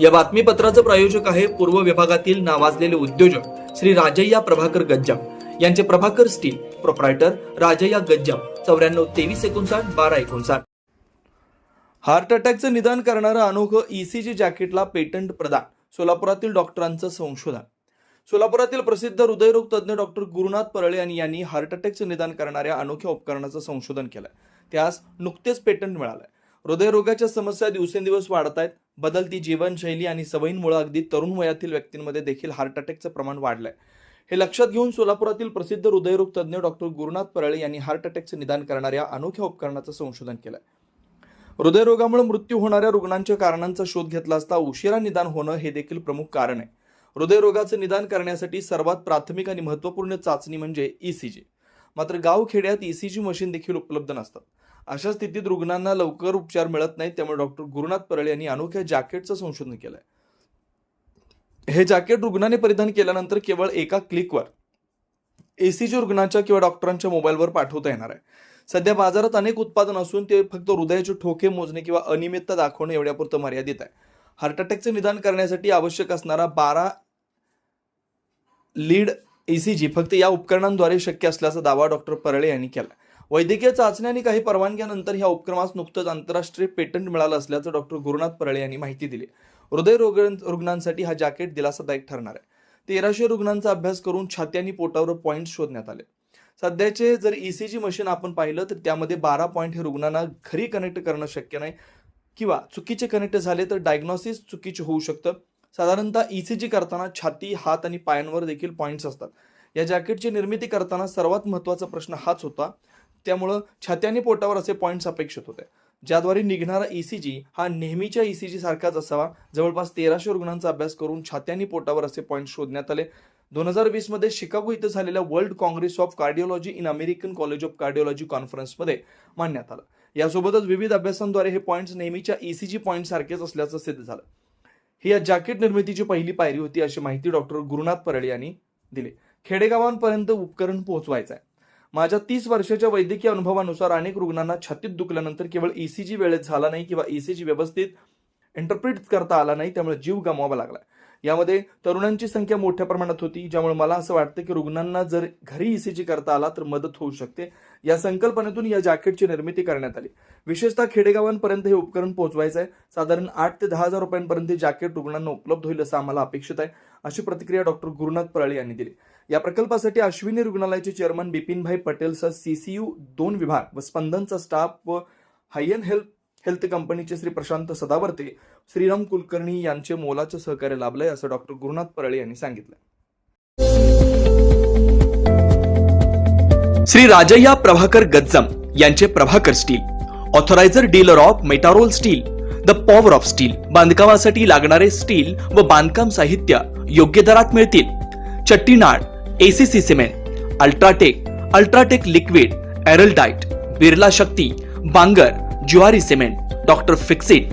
या बातमीपत्राचं प्रायोजक आहे पूर्व विभागातील नावाजलेले उद्योजक श्री राजय्या प्रभाकर गज्जाम. यांचे प्रभाकर स्टील प्रोप्रायटर राजय्या गज्जाम. चौऱ्याण्णव तेवीस एकोणसाठ बारा एकोणसाठ. हार्ट अटॅकचं निदान करणारं अनोखं ईसीजी जॅकेटला पेटंट प्रदान सोलापुरातील डॉक्टरांचं संशोधन. सोलापुरातील प्रसिद्ध हृदयरोग तज्ज्ञ डॉक्टर गुरुनाथ परळे यांनी यांनी हार्ट अटॅकचं निदान करणाऱ्या अनोख्या उपकरणाचं संशोधन केलंय. त्यास नुकतेच पेटंट मिळालंय. हृदयरोगाच्या समस्या दिवसेंदिवस वाढत आहेत बदलती जीवनशैली आणि सवयींमुळे अगदी तरुण वयातील व्यक्तींमध्ये देखील हार्ट अटॅकचं प्रमाण वाढलंय. हे लक्षात घेऊन सोलापुरातील प्रसिद्ध हृदयरोग तज्ज्ञ डॉक्टर गुरुनाथ परळे यांनी हार्ट अटॅकचं निदान करणाऱ्या अनोख्या उपकरणाचं संशोधन केलंय. हृदयरोगामुळे मृत्यू होणाऱ्या रुग्णांच्या कारणांचा शोध घेतला असता उशिरा निदान होणं हे देखील प्रमुख कारण आहे. हृदयरोगाचं निदान करण्यासाठी सर्वात प्राथमिक आणि महत्त्वपूर्ण चाचणी म्हणजे ईसीजी मात्र गावखेड्यात ईसीजी मशीन देखील उपलब्ध नसतात. अशा स्थितीत रुग्णांना लवकर उपचार मिळत नाहीत त्यामुळे डॉक्टर गुरुनाथ परळे यांनी अनोख्या जॅकेटचं संशोधन केलंय. हे जॅकेट रुग्णाने परिधान केल्यानंतर केवळ एका क्लिकवर एसीजी रुग्णाच्या किंवा डॉक्टरांच्या मोबाईलवर पाठवता येणार आहे. सध्या बाजारात अनेक उत्पादन असून ते फक्त हृदयाचे ठोके मोजणे किंवा अनियमितता दाखवणे एवढ्यापुरतं मर्यादित आहे. हार्ट अटॅकचे निदान करण्यासाठी आवश्यक असणारा बारा लीड ईसीजी फक्त या उपकरणांद्वारे शक्य असल्याचा दावा डॉक्टर परळे यांनी केला वैद्यकीय चाचणी आणि काही परवानग्यानंतर ह्या उपक्रमास नुकतंच आंतरराष्ट्रीय पेटंट मिळालं असल्याचं डॉक्टर गुरुनाथ परळे यांनी माहिती दिली. हृदयरोग रुग्णांसाठी हा जॅकेट दिलासादायक ठरणार आहे. तेराशे रुग्णांचा अभ्यास करून छाती आणि पोटावर पॉईंट शोधण्यात आले. सध्याचे जर ईसीजी मशीन आपण पाहिलं तर त्यामध्ये बारा पॉईंट हे रुग्णांना घरी कनेक्ट करणं शक्य नाही किंवा चुकीचे कनेक्ट झाले तर डायग्नॉसिस चुकीचे होऊ शकतं. साधारणतः ईसीजी करताना छाती हात आणि पायांवर देखील पॉईंट्स असतात. या जॅकेटची निर्मिती करताना सर्वात महत्त्वाचा प्रश्न हाच होता त्यामुळं छात्याने पोटावर असे पॉईंट्स अपेक्षित होते. ज्याद्वारे निघणारा ईसीजी हा नेहमीच्या ईसीजी सारखाच असावा. जवळपास तेराशे रुग्णांचा अभ्यास करून छाती पोटावर असे पॉईंट शोधण्यात आले. दोन हजार वीसमध्ये शिकागो इथं झालेल्या World Congress of Cardiology in American College of Cardiology कॉन्फरन्समध्ये मांडण्यात आलं. यासोबतच विविध अभ्यासांद्वारे हे पॉईंट्स नेहमीच्या ईसीजी पॉईंट सारखेच असल्याचं सिद्ध झालं. ही या जॅकेट निर्मितीची पहिली पायरी होती अशी माहिती डॉक्टर गुरुनाथ परळे यांनी दिली. खेडेगावांपर्यंत उपकरण पोहोचवायचं आहे माझ्या तीस वर्षाच्या वैद्यकीय अनुभवानुसार अनेक रुग्णांना छातीत दुखल्यानंतर केवळ ईसीजी वेळेत झाला नाही किंवा ईसीजी व्यवस्थित इंटरप्रिट करता आला नाही त्यामुळे जीव गमवावा लागला. यामध्ये तरुणांची संख्या मोठ्या प्रमाणात होती ज्यामुळे मला असं वाटतं की रुग्णांना जर घरी ईसीजी करता आला तर मदत होऊ शकते. या संकल्पनेतून या जॅकेटची निर्मिती करण्यात आली. विशेषतः खेडेगावांपर्यंत हे उपकरण पोहोचवायचं आहे. साधारण आठ ते दहा हजार रुपयांपर्यंत हे जॅकेट रुग्णांना उपलब्ध होईल असं आम्हाला अपेक्षित आहे अशी प्रतिक्रिया डॉक्टर गुरुनाथ परळे यांनी दिली. या प्रकल्पासाठी अश्विनी रुग्णालयाचे चेअरमन बिपिनभाई पटेलसह सीसीयू दोन विभाग व स्पंदनचा स्टाफ व हायन हेल्थ हेल्थ कंपनीचे श्री प्रशांत सदावर्ते श्रीराम कुलकर्णी यांचे मोलाचे सहकार्य लाभलंय असं डॉक्टर गुरुनाथ परळे यांनी सांगितलं श्री राजय्या प्रभाकर गज्जम यांचे Prabhakar steel authoriser dealer of Metarol steel the power of steel बांधकामासाठी लागणारे स्टील व बांधकाम साहित्य योग्य दरात मिळतील. Chettinad ACC cement UltraTech UltraTech liquid एरल diet Birla Shakti Bangur Zuari cement doctor Fixit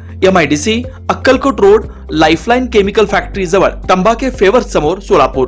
M I D C Akkalkot road lifeline chemical factory जवळ तंबाखे फेवर समोर सोलापूर.